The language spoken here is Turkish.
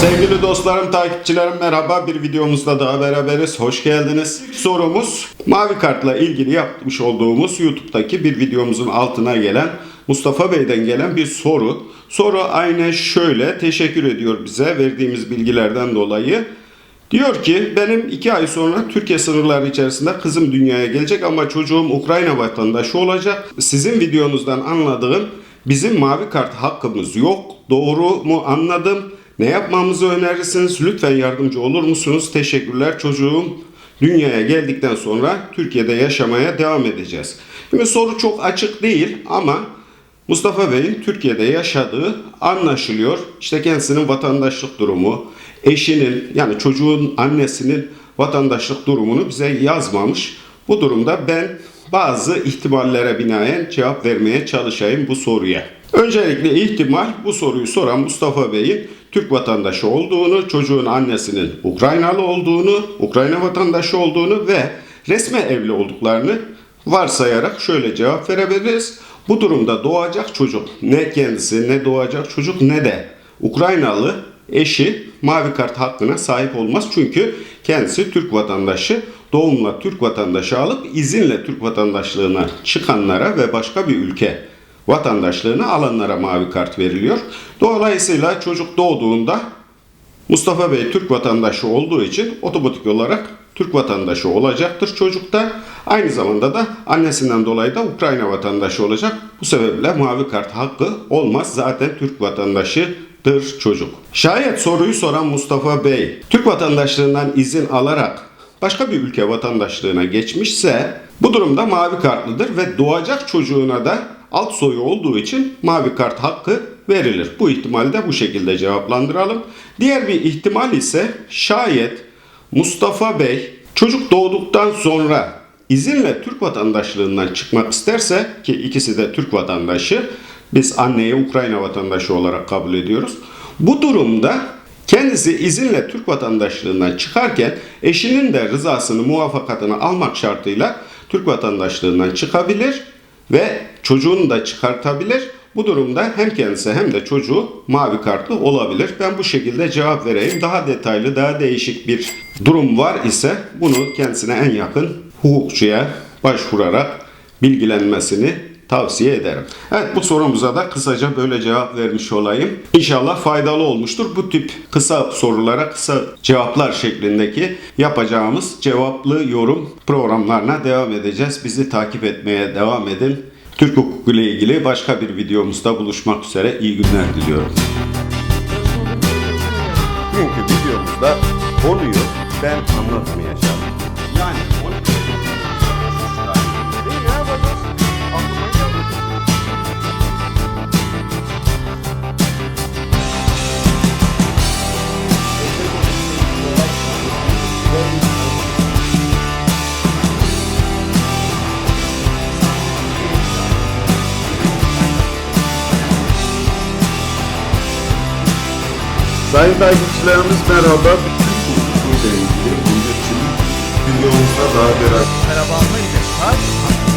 Sevgili dostlarım, takipçilerim merhaba. Bir videomuzda daha beraberiz. Hoş geldiniz. Sorumuz mavi kartla ilgili yapmış olduğumuz YouTube'daki bir videomuzun altına gelen Mustafa Bey'den gelen bir soru. Soru aynen şöyle. Teşekkür ediyor bize verdiğimiz bilgilerden dolayı. Diyor ki benim iki ay sonra Türkiye sınırları içerisinde kızım dünyaya gelecek ama çocuğum Ukrayna vatandaşı olacak. Sizin videonuzdan anladığım bizim mavi kart hakkımız yok. Doğru mu anladım? Ne yapmamızı önerirsiniz? Lütfen yardımcı olur musunuz? Teşekkürler çocuğum. Dünyaya geldikten sonra Türkiye'de yaşamaya devam edeceğiz. Şimdi soru çok açık değil ama Mustafa Bey'in Türkiye'de yaşadığı anlaşılıyor. İşte kendisinin vatandaşlık durumu, eşinin yani çocuğun annesinin vatandaşlık durumunu bize yazmamış. Bu durumda ben bazı ihtimallere binaen cevap vermeye çalışayım bu soruya. Öncelikle ihtimal bu soruyu soran Mustafa Bey'in Türk vatandaşı olduğunu, çocuğun annesinin Ukraynalı olduğunu, Ukrayna vatandaşı olduğunu ve resme evli olduklarını varsayarak şöyle cevap verebiliriz. Bu durumda doğacak çocuk ne kendisi ne doğacak çocuk ne de Ukraynalı eşi mavi kart hakkına sahip olmaz. Çünkü kendisi Türk vatandaşı doğumla Türk vatandaşı alıp izinle Türk vatandaşlığına çıkanlara ve başka bir ülke vatandaşlığını alanlara mavi kart veriliyor. Dolayısıyla çocuk doğduğunda Mustafa Bey Türk vatandaşı olduğu için otomatik olarak Türk vatandaşı olacaktır çocukta. Aynı zamanda da annesinden dolayı da Ukrayna vatandaşı olacak. Bu sebeple mavi kart hakkı olmaz. Zaten Türk vatandaşıdır çocuk. Şayet soruyu soran Mustafa Bey Türk vatandaşlığından izin alarak başka bir ülke vatandaşlığına geçmişse bu durumda mavi kartlıdır ve doğacak çocuğuna da alt soyu olduğu için mavi kart hakkı verilir. Bu ihtimali de bu şekilde cevaplandıralım. Diğer bir ihtimal ise şayet Mustafa Bey çocuk doğduktan sonra izinle Türk vatandaşlığından çıkmak isterse ki ikisi de Türk vatandaşı biz anneyi Ukrayna vatandaşı olarak kabul ediyoruz. Bu durumda kendisi izinle Türk vatandaşlığından çıkarken eşinin de rızasını muvaffakatını almak şartıyla Türk vatandaşlığından çıkabilir ve çocuğunu da çıkartabilir. Bu durumda hem kendisi hem de çocuğu mavi kartlı olabilir. Ben bu şekilde cevap vereyim. Daha detaylı, daha değişik bir durum var ise bunu kendisine en yakın hukukçuya başvurarak bilgilenmesini tavsiye ederim. Evet bu sorumuza da kısaca böyle cevap vermiş olayım. İnşallah faydalı olmuştur. Bu tip kısa sorulara kısa cevaplar şeklindeki yapacağımız cevaplı yorum programlarına devam edeceğiz. Bizi takip etmeye devam edin. Türk hukuku ile ilgili başka bir videomuzda buluşmak üzere. İyi günler diliyorum. Bugünkü videomuzda konuyu ben anlatmayacağım. Yani Sayın takipçilerimiz merhaba. Bütün hukukuyla ilgili bir videomuzda daha beraber Merhaba anlayın.